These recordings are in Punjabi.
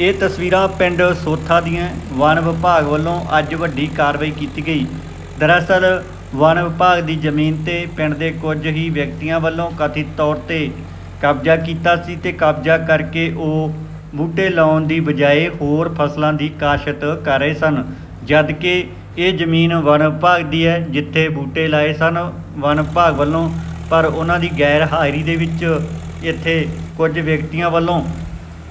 ਇਹ ਤਸਵੀਰਾਂ ਪਿੰਡ ਸੋਥਾ ਦੀਆਂ ਵਣ ਵਿਭਾਗ ਵੱਲੋਂ ਅੱਜ ਵੱਡੀ ਕਾਰਵਾਈ ਕੀਤੀ ਗਈ। ਦਰਅਸਲ, ਵਣ ਵਿਭਾਗ ਦੀ ਜ਼ਮੀਨ ਤੇ ਪਿੰਡ ਦੇ ਕੁਝ ਹੀ ਵਿਅਕਤੀਆਂ ਵੱਲੋਂ ਕਥਿਤ ਤੌਰ ਤੇ ਕਬਜ਼ਾ ਕੀਤਾ ਸੀ ਤੇ ਕਬਜ਼ਾ ਕਰਕੇ ਉਹ ਬੂਟੇ ਲਾਉਣ ਦੀ ਬਜਾਏ ਹੋਰ ਫਸਲਾਂ ਦੀ ਕਾਸ਼ਤ ਕਰ ਰਹੇ ਸਨ। ਜਦ ਕਿ ਇਹ ਜ਼ਮੀਨ ਵਣ ਵਿਭਾਗ ਦੀ ਹੈ, ਜਿੱਥੇ ਬੂਟੇ ਲਾਏ ਸਨ ਵਣ ਵਿਭਾਗ ਵੱਲੋਂ, ਪਰ ਉਹਨਾਂ ਦੀ ਗੈਰ ਹਾਜ਼ਰੀ ਦੇ ਵਿੱਚ ਇੱਥੇ ਕੁਝ ਵਿਅਕਤੀਆਂ ਵੱਲੋਂ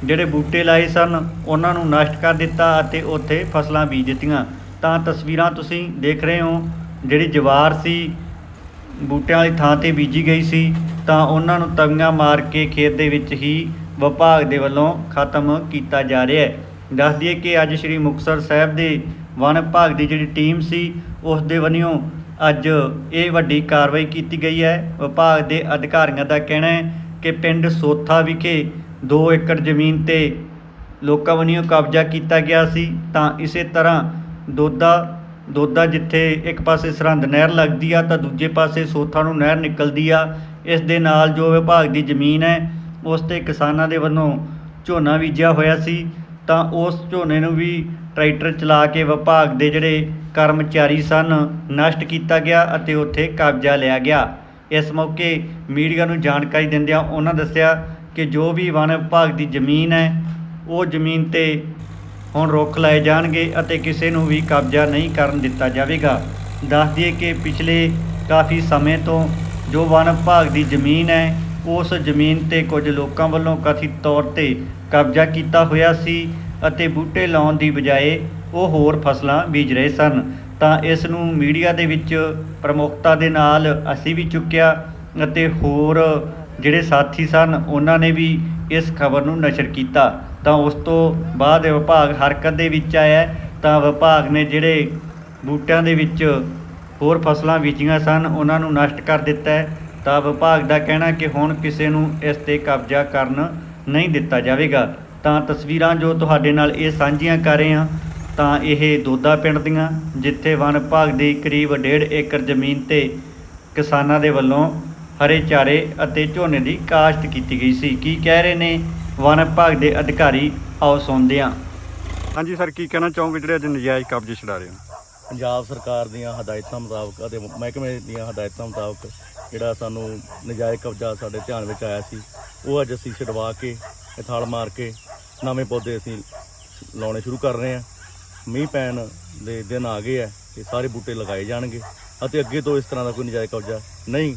ਜਿਹੜੇ ਬੂਟੇ ਲਾਏ ਸਨ, ਉਹਨਾਂ ਨੂੰ ਨਸ਼ਟ ਕਰ ਦਿੱਤਾ ਅਤੇ ਉੱਥੇ ਫਸਲਾਂ ਬੀਜ ਦਿੱਤੀਆਂ। ਤਾਂ ਤਸਵੀਰਾਂ ਤੁਸੀਂ ਦੇਖ ਰਹੇ ਹੋ, ਜਿਹੜੀ ਜਵਾਰ ਸੀ, ਬੂਟਿਆਂ ਵਾਲੀ ਥਾਂ ਤੇ ਬੀਜੀ ਗਈ ਸੀ। ਤਾਂ ਉਹਨਾਂ ਨੂੰ ਤਵੀਆਂ ਮਾਰ ਕੇ ਖੇਤ ਦੇ ਵਿੱਚ ਹੀ ਵਿਭਾਗ ਦੇ ਵੱਲੋਂ ਖਤਮ ਕੀਤਾ ਜਾ ਰਿਹਾ ਹੈ। ਦੱਸ ਦਈਏ ਕਿ ਅੱਜ ਸ੍ਰੀ ਮੁਕਤਸਰ ਸਾਹਿਬ ਦੇ ਵਣ ਵਿਭਾਗ ਦੀ ਜਿਹੜੀ ਟੀਮ ਸੀ, ਉਸ ਦੇ ਵੱਲੋਂ ਅੱਜ ਇਹ ਵੱਡੀ ਕਾਰਵਾਈ ਕੀਤੀ ਗਈ ਹੈ। ਵਿਭਾਗ ਦੇ ਅਧਿਕਾਰੀਆਂ ਦਾ ਕਹਿਣਾ ਹੈ ਕਿ ਪਿੰਡ ਸੋਥਾ ਵਿਖੇ 2 ਏਕੜ ਜ਼ਮੀਨ ਤੇ ਲੋਕਾਂ ਵੱਲੋਂ ਕਬਜ਼ਾ ਕੀਤਾ ਗਿਆ ਸੀ, ਤਾਂ ਇਸੇ ਤਰ੍ਹਾਂ ਦੋਦਾ ਦੋਦਾ ਜਿੱਥੇ ਇੱਕ ਪਾਸੇ ਸਰਹੰਦ ਨਹਿਰ ਲੱਗਦੀ ਆ, ਤਾਂ ਦੂਜੇ ਪਾਸੇ ਸੋਥਾ ਨੂੰ ਨਹਿਰ ਨਿਕਲਦੀ ਆ। ਇਸ ਦੇ ਨਾਲ ਜੋ ਵਿਭਾਗ ਦੀ ਜ਼ਮੀਨ ਹੈ, ਉਸ ਤੇ ਕਿਸਾਨਾਂ ਦੇ ਵੱਲੋਂ ਝੋਨਾ ਬੀਜਿਆ ਹੋਇਆ ਸੀ, ਤਾਂ ਉਸ ਝੋਨੇ ਨੂੰ ਵੀ ਟਰੈਕਟਰ ਚਲਾ ਕੇ ਵਿਭਾਗ ਦੇ ਜਿਹੜੇ ਕਰਮਚਾਰੀ ਸਨ, ਨਸ਼ਟ ਕੀਤਾ ਗਿਆ ਅਤੇ ਉੱਥੇ ਕਬਜ਼ਾ ਲਿਆ ਗਿਆ। ਇਸ ਮੌਕੇ ਮੀਡੀਆ ਨੂੰ ਜਾਣਕਾਰੀ ਦਿੰਦਿਆਂ ਉਹਨਾਂ ਦੱਸਿਆ ਕਿ ਜੋ ਵੀ ਵਣ ਵਿਭਾਗ ਦੀ ਜ਼ਮੀਨ ਹੈ, ਉਹ ਜ਼ਮੀਨ ਤੇ ਹੁਣ ਰੁੱਖ ਲਾਏ ਜਾਣਗੇ ਅਤੇ ਕਿਸੇ ਨੂੰ ਵੀ ਕਬਜ਼ਾ ਨਹੀਂ ਕਰਨ ਦਿੱਤਾ ਜਾਵੇਗਾ। ਦੱਸ ਦਈਏ ਕਿ ਪਿਛਲੇ ਕਾਫੀ ਸਮੇਂ ਤੋਂ ਜੋ ਵਣ ਵਿਭਾਗ ਦੀ ਜ਼ਮੀਨ ਹੈ, ਉਸ ਜ਼ਮੀਨ ਤੇ ਕੁਝ ਲੋਕਾਂ ਵੱਲੋਂ ਕਥਿਤ ਤੌਰ ਤੇ ਕਬਜ਼ਾ ਕੀਤਾ ਹੋਇਆ ਸੀ ਅਤੇ ਬੂਟੇ ਲਾਉਣ ਦੀ ਬਜਾਏ ਉਹ ਹੋਰ ਫਸਲਾਂ ਬੀਜ ਰਹੇ ਸਨ। ਤਾਂ ਇਸ ਨੂੰ ਮੀਡੀਆ ਦੇ ਵਿੱਚ ਪ੍ਰਮੁਖਤਾ ਦੇ ਨਾਲ ਅਸੀਂ ਵੀ ਚੁੱਕਿਆ ਅਤੇ ਹੋਰ ਜਿਹੜੇ ਸਾਥੀ ਸਨ, ਉਹਨਾਂ ਨੇ ਵੀ ਇਸ ਖਬਰ ਨੂੰ ਨਸ਼ਰ ਕੀਤਾ। ਤਾਂ ਉਸ ਤੋਂ ਬਾਅਦ ਵਿਭਾਗ ਹਰਕਤ ਦੇ ਵਿੱਚ ਆਇਆ। ਤਾਂ ਵਿਭਾਗ ਨੇ ਜਿਹੜੇ ਬੂਟਿਆਂ ਦੇ ਵਿੱਚ ਹੋਰ ਫਸਲਾਂ ਬੀਜੀਆਂ ਸਨ, ਉਹਨਾਂ ਨੂੰ ਨਸ਼ਟ ਕਰ ਦਿੱਤਾ ਹੈ। ਤਾਂ ਵਿਭਾਗ ਦਾ ਕਹਿਣਾ ਕਿ ਹੁਣ ਕਿਸੇ ਨੂੰ ਇਸ ਤੇ ਕਬਜ਼ਾ ਕਰਨ ਨਹੀਂ ਦਿੱਤਾ ਜਾਵੇਗਾ। ਤਾਂ ਤਸਵੀਰਾਂ ਜੋ ਤੁਹਾਡੇ ਨਾਲ ਇਹ ਸਾਂਝੀਆਂ ਕਰ ਰਹੇ ਹਾਂ, ਤਾਂ ਇਹ ਦੋਦਾ ਪਿੰਡ ਦੀਆਂ, ਜਿੱਥੇ ਵਨ ਵਿਭਾਗ ਦੀ ਕਰੀਬ 1.5 ਏਕੜ ਜ਼ਮੀਨ ਤੇ ਕਿਸਾਨਾਂ ਦੇ ਵੱਲੋਂ ਹਰੇ ਚਾਰੇ ਅਤੇ ਝੋਨੇ ਦੀ ਕਾਸ਼ਤ ਕੀਤੀ ਗਈ ਸੀ। ਕੀ ਕਹਿ ਰਹੇ ਨੇ? ਵਨ ਵਿਭਾਗ ਦੇ ਅਧਿਕਾਰੀ ਆਓ ਸੁਣਦੇ ਹਾਂ। ਹਾਂਜੀ ਸਰ ਕੀ ਕਹਿਣਾ ਚਾਹੋਗੇ ਜਿਹੜੇ ਅੱਜ ਨਜਾਇਜ਼ ਕਬਜ਼ੇ ਛਡਾ ਰਹੇ ਹੋ? ਪੰਜਾਬ ਸਰਕਾਰ ਦੀਆਂ ਹਦਾਇਤਾਂ ਮੁਤਾਬਕ ਅਤੇ ਮਹਿਕਮੇ ਦੀਆਂ ਹਦਾਇਤਾਂ ਮੁਤਾਬਕ ਜਿਹੜਾ ਸਾਨੂੰ ਨਜਾਇਜ਼ ਕਬਜ਼ਾ ਸਾਡੇ ਧਿਆਨ ਵਿੱਚ ਆਇਆ ਸੀ ਉਹ ਅੱਜ ਅਸੀਂ ਛਡਵਾ ਕੇ ਇਥਾਲ ਮਾਰ ਕੇ ਨਵੇਂ ਪੌਦੇ ਅਸੀਂ ਲਾਉਣੇ ਸ਼ੁਰੂ ਕਰ ਰਹੇ ਹਾਂ। ਮੀਂਹ ਪੈਣ ਦੇ ਦਿਨ ਆ ਗਏ ਆ ਕਿ ਸਾਰੇ ਬੂਟੇ ਲਗਾਏ ਜਾਣਗੇ ਅਤੇ ਅੱਗੇ ਤੋਂ ਇਸ ਤਰ੍ਹਾਂ ਦਾ ਕੋਈ ਨਜਾਇਜ਼ ਕਬਜ਼ਾ ਨਹੀਂ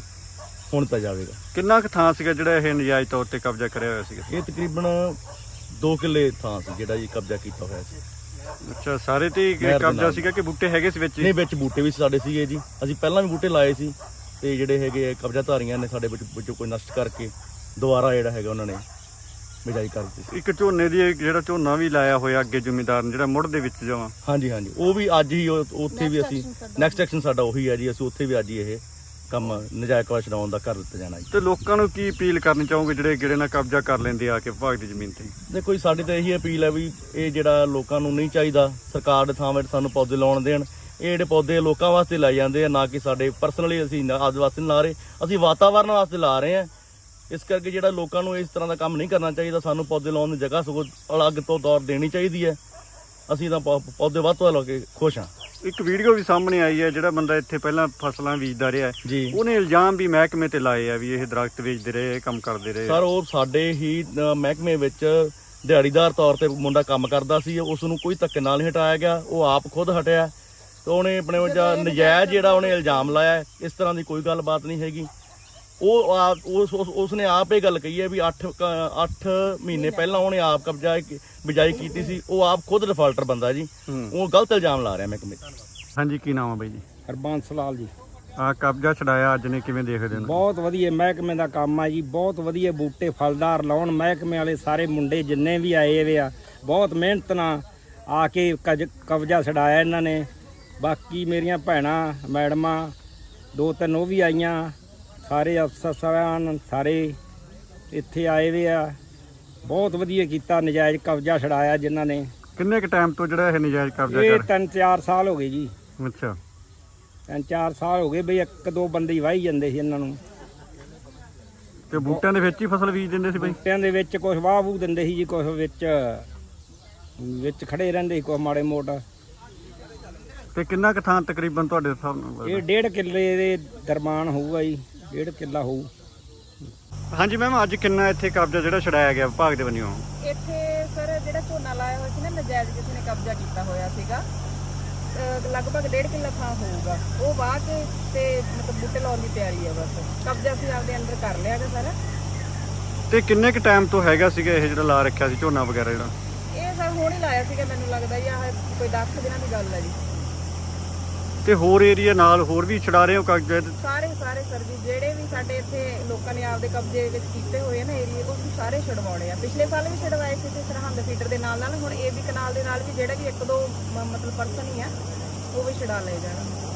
ਹੋਣ ਤਾਂ ਜਾਵੇਗਾ। ਕਿੰਨਾ ਕੁ ਥਾਂ ਸੀਗਾ ਜਿਹੜਾ ਇਹ ਨਜਾਇਜ਼ ਤੌਰ ਤੇ ਕਬਜ਼ਾ ਕਰਿਆ ਹੋਇਆ ਸੀਗਾ? ਇਹ ਤਕਰੀਬਨ 2 ਕਿੱਲੇ ਥਾਂ ਸੀ ਜਿਹੜਾ ਜੀ ਕਬਜ਼ਾ ਕੀਤਾ ਹੋਇਆ ਸੀ। ਅੱਛਾ ਸਾਰੇ ਤੇ ਹੀ ਨਹਿਰ ਦੇ ਕਬਜ਼ਾ ਨਾਲ। ਸੀਗਾ ਕਿ ਬੂਟੇ ਹੈਗੇ ਸੀ ਵਿੱਚ ਹੀ? ਨਹੀਂ ਵਿੱਚ ਬੂਟੇ ਵੀ ਸਾਡੇ ਸੀਗੇ ਜੀ। ਅਸੀਂ ਪਹਿਲਾਂ ਵੀ ਬੂਟੇ ਲਾਏ ਸੀ ਤੇ ਜਿਹੜੇ ਹੈਗੇ ਆ ਕਬਜ਼ਾਧਾਰੀਆਂ ਨੇ ਸਾਡੇ ਵਿੱਚ ਵਿੱਚੋਂ ਕੋਈ ਨਸ਼ਟ ਕਰਕੇ ਦੁਬਾਰਾ ਜਿਹੜਾ ਹੈਗਾ ਉਹਨਾਂ ਨੇ ਬਿਜਾਈ ਕਰ ਦਿੱਤੀ ਸੀ। ਇੱਕ ਝੋਨੇ ਦੀ ਇੱਕ ਜਿਹੜਾ ਝੋਨਾ ਵੀ ਲਾਇਆ ਹੋਇਆ ਅੱਗੇ ਜ਼ਿਮੀਂਦਾਰ ਨੇ ਜਿਹੜਾ ਮੁੱਢ ਦੇ ਵਿੱਚ ਜਾਵਾਂ। ਹਾਂਜੀ ਹਾਂਜੀ। ਉਹ ਵੀ ਅੱਜ ਹੀ ਉਹ- ਉੱਥੇ ਵੀ ਅਸੀਂ ਨੈਕਸਟ ਐਕਸ਼ਨ ਸਾਡਾ ਉਹੀ ਹੈ ਜੀ। ਅਸੀਂ ਉੱਥੇ ਵੀ ਅੱਜ ਹੀ ਇਹ ਕੰਮ ਨਜਾਇਜ਼ ਕਬਜ਼ਾ ਛਡਾਉਣ ਦਾ ਕਰ ਦਿੱਤਾ ਜਾਣਾ ਜੀ। ਤੇ ਲੋਕਾਂ ਨੂੰ ਕੀ ਅਪੀਲ ਕਰਨੀ ਚਾਹੋਗੇ ਜਿਹੜੇ ਗਿੜੇ ਨਾਲ ਕਬਜ਼ਾ ਕਰ ਲੈਂਦੇ ਆ ਕੇ ਵਿਭਾਗ ਦੀ ਜ਼ਮੀਨ ਤੇ? ਦੇਖੋ ਜੀ ਸਾਡੀ ਤਾਂ ਇਹੀ ਅਪੀਲ ਹੈ ਵੀ ਇਹ ਜਿਹੜਾ ਲੋਕਾਂ ਨੂੰ ਨਹੀਂ ਚਾਹੀਦਾ ਸਰਕਾਰ ਦੇ ਥਾਂ ਵਿੱਚ ਸਾਨੂੰ ਪੌਦੇ ਲਾਉਣ ਦੇਣ। ਇਹ ਜਿਹੜੇ ਪੌਦੇ ਲੋਕਾਂ ਵਾਸਤੇ ਲਾਏ ਜਾਂਦੇ ਆ ਨਾ ਕਿ ਸਾਡੇ ਪਰਸਨਲੀ ਅਸੀਂ ਆਪਦੇ ਵਾਸਤੇ ਨਹੀਂ ਲਾ ਰਹੇ। ਅਸੀਂ ਵਾਤਾਵਰਨ ਵਾਸਤੇ ਲਾ ਰਹੇ ਆ। ਇਸ ਕਰਕੇ ਜਿਹੜਾ ਲੋਕਾਂ ਨੂੰ ਇਸ ਤਰ੍ਹਾਂ ਦਾ ਕੰਮ ਨਹੀਂ ਕਰਨਾ ਚਾਹੀਦਾ ਸਾਨੂੰ ਪੌਦੇ ਲਾਉਣ ਦੀ ਜਗ੍ਹਾ ਸਗੋਂ ਅਲੱਗ ਤੋਂ ਦੌਰ ਦੇਣੀ ਚਾਹੀਦੀ ਹੈ। ਅਸੀਂ ਤਾਂ ਪੌਦੇ ਵੱਧ ਤੋਂ ਵੱਧ ਲਾ ਕੇ ਖੁਸ਼ ਹਾਂ। ਇੱਕ ਵੀਡੀਓ ਵੀ ਸਾਹਮਣੇ ਆਈ ਹੈ ਜਿਹੜਾ ਬੰਦਾ ਇੱਥੇ ਪਹਿਲਾਂ ਫਸਲਾਂ ਬੀਜਦਾ ਰਿਹਾ ਹੈ। ਜੀ। ਉਹਨੇ ਇਲਜ਼ਾਮ ਵੀ ਮਹਿਕਮੇ ਤੇ ਲਾਏ ਆ ਵੀ ਇਹ ਦਰਖਤ ਵੇਚਦੇ ਰਹੇ ਇਹ ਕੰਮ ਕਰਦੇ ਰਹੇ। ਸਰ ਉਹ ਸਾਡੇ ਹੀ ਮਹਿਕਮੇ ਵਿੱਚ ਦਿਹਾੜੀਦਾਰ ਤੌਰ ਤੇ ਮੁੰਡਾ ਕੰਮ ਕਰਦਾ ਸੀ ਉਸ ਨੂੰ ਕੋਈ ਧੱਕੇ ਨਾਲ ਨਹੀਂ ਹਟਾਇਆ ਗਿਆ ਉਹ ਆਪ ਖੁਦ ਹਟਿਆ। ਤੇ ਉਹਨੇ ਆਪਣੇ ਵਜਾ ਨਜਾਇਜ਼ ਜਿਹੜਾ ਉਹਨੇ ਇਲਜ਼ਾਮ ਲਾਇਆ ਇਸ ਤਰ੍ਹਾਂ ਦੀ ਕੋਈ ਗੱਲਬਾਤ ਨਹੀਂ ਹੈਗੀ। ਉਹ ਆਪ ਉਸ ਉਸ- ਉਸਨੇ ਆਪ ਇਹ ਗੱਲ ਕਹੀ ਹੈ ਵੀ 8 8 ਮਹੀਨੇ ਪਹਿਲਾਂ ਉਹਨੇ ਆਪ ਕਬਜ਼ਾ ਕੀ- ਬਿਜਾਈ ਕੀਤੀ ਸੀ। ਉਹ ਆਪ ਖੁਦ ਡਿਫਾਲਟਰ ਬੰਦਾ ਜੀ। ਉਹ ਗਲਤ ਇਲਜ਼ਾਮ ਲਾ ਰਿਹਾ ਮਹਿਕਮੇ ਤੇ ਹਾਂਜੀ ਕੀ ਨਾਮ ਆ ਬਾਈ ਜੀ? ਹਰਬੰਸ ਲਾਲ ਜੀ। ਆ ਕਬਜ਼ਾ ਛਡਾਇਆ ਅੱਜ ਨੇ ਕਿਵੇਂ ਦੇਖਦੇ ਹੋ ਬਹੁਤ ਵਧੀਆ ਮਹਿਕਮੇ ਦਾ ਕੰਮ ਆ ਜੀ। ਬਹੁਤ ਵਧੀਆ ਬੂਟੇ ਫਲਦਾਰ ਲਾਉਣ ਮਹਿਕਮੇ ਵਾਲੇ ਸਾਰੇ ਮੁੰਡੇ ਜਿੰਨੇ ਵੀ ਆਏ ਵੇ ਆ ਬਹੁਤ ਮਿਹਨਤ ਨਾਲ ਆ ਕੇ ਕਜ- ਕਬਜ਼ਾ ਛਡਾਇਆ ਇਹਨਾਂ ਨੇ। ਬਾਕੀ ਮੇਰੀਆਂ ਭੈਣਾਂ ਮੈਡਮਾਂ ਦੋ ਤਿੰਨ ਉਹ ਵੀ ਆਈਆਂ। ਸਾਰੇ ਅਫਸਰ ਸਾਹਿਬਾਨ ਸਾਰੇ ਇੱਥੇ ਆਏ ਵੇ ਆ। ਬਹੁਤ ਵਧੀਆ ਕੀਤਾ ਨਜਾਇਜ਼ ਕਬਜ਼ਾ ਛਡਾਇਆ ਜਿਨ੍ਹਾਂ ਨੇ। ਕਿੰਨੇ ਕ ਟਾਈਮ ਤੋਂ ਜਿਹੜਾ ਇਹ ਨਜਾਇਜ਼ ਕਬਜ਼ਾ ਇਹ ਕਰ ਤਿੰਨ ਚਾਰ ਸਾਲ ਹੋ ਗਏ ਜੀ। ਅੱਛਾ। ਤਿੰਨ ਚਾਰ ਸਾਲ ਹੋ ਗਏ ਬਈ ਇੱਕ ਦੋ ਬੰਦੇ ਹੀ ਵਾਹੀ ਜਾਂਦੇ ਸੀ ਇਹਨਾਂ ਨੂੰ। ਤੇ ਬੂਟਿਆਂ ਦੇ ਵਿੱਚ ਹੀ ਫਸਲ ਬੀਜ ਦਿੰਦੇ ਸੀ ਬਾਈ? ਬੂਟਿਆਂ ਦੇ ਵਿੱਚ ਕੁਝ ਵਾਹ ਵੂ ਦਿੰਦੇ ਸੀ ਜੀ ਕੁਝ ਵਿੱਚ ਵਿੱਚ ਖੜੇ ਰਹਿੰਦੇ ਸੀ ਕੋ ਮਾੜੇ ਮੋਟਾ। ਤੇ ਕਿੰਨਾ ਕੁ ਥਾਂ ਤਕਰੀਬਨ ਤੁਹਾਡੇ ਹਿਸਾਬ ਨਾਲ ਇਹ ਡੇਢ ਕਿੱਲੇ ਦੇ ਦਰਮਾਨ ਹੋਊਗਾ ਜੀ। ਡੇਢ ਕਿੱਲਾ ਹੋਊ। ਹਾਂਜੀ ਮੈਮ ਅੱਜ ਕਿੰਨਾ ਇੱਥੇ ਕਬਜ਼ਾ ਜਿਹੜਾ ਛਡਾਇਆ ਗਿਆ ਵਿਭਾਗ ਦੇ ਵੱਲੋਂ? ਇੱਥੇ ਸਰ ਜਿਹੜਾ ਝੋਨਾ ਲਾਇਆ ਹੋਇਆ ਸੀ ਨਾ ਨਜਾਇਜ਼ ਕਿਸੇ ਨੇ ਕਬਜ਼ਾ ਕੀਤਾ ਹੋਇਆ ਸੀਗਾ। ਲਗਭਗ ਡੇਢ ਕਿੱਲਾ ਥਾਂ ਹੋਊਗਾ। ਉਹ ਕੇ ਤੇ ਮਤਲਬ ਬੂਟੇ ਲਾਉਣ ਦੀ ਤਿਆਰੀ ਹੈ ਬਸ। ਕਬਜ਼ਾ ਅਸੀਂ ਆਪਦੇ ਅੰਦਰ ਕਰ ਲਿਆ ਗਾ ਸਾਰਾ। ਤੇ ਕਿੰਨੇ ਕੁ ਟਾਈਮ ਤੋਂ ਹੈਗਾ ਸੀਗਾ ਇਹ ਜਿਹੜਾ ਲਾ ਰੱਖਿਆ ਸੀ ਝੋਨਾ ਵਗੈਰਾ ਜਿਹੜਾ? ਇਹ ਸਰ ਹੁਣ ਹੀ ਲਾਇਆ ਸੀਗਾ ਮੈਨੂੰ ਲੱਗਦਾ ਜੀ ਆਹ ਕੋਈ 10 ਕੁ ਦਿਨਾਂ ਦੀ ਗੱਲ ਹੈ ਜੀ। ਤੇ ਹੋਰ ਏਰੀਆ ਨਾਲ ਹੋਰ ਵੀ ਛਡਾ ਰਹੇ ਹੋ ਕਬਜ਼ੇ ਸਾਰੇ ਸਾਰੇ ਸਰ ਜੀ, ਜਿਹੜੇ ਵੀ ਸਾਡੇ ਇੱਥੇ ਲੋਕਾਂ ਨੇ ਆਪਦੇ ਕਬਜ਼ੇ ਵਿੱਚ ਕੀਤੇ ਹੋਏ ਆ ਨਾ ਏਰੀਏ ਉਹ ਸਾਰੇ ਛਡਵਾਉਣੇ ਆ। ਪਿਛਲੇ ਸਾਲ ਵੀ ਛਡਵਾਏ ਸੀ ਤੇ ਸਰਹੰਦ ਫੀਡਰ ਦੇ ਨਾਲ ਨਾਲ ਹੁਣ ਇਹ ਵੀ ਕਨਾਲ ਦੇ ਨਾਲ ਵੀ ਜਿਹੜਾ ਵੀ ਇੱਕ ਦੋ ਮ- ਮਤਲਬ ਪਰਸਨ ਹੀ ਆ, ਉਹ ਵੀ ਛਡਾ ਲਏ ਜਾਣ।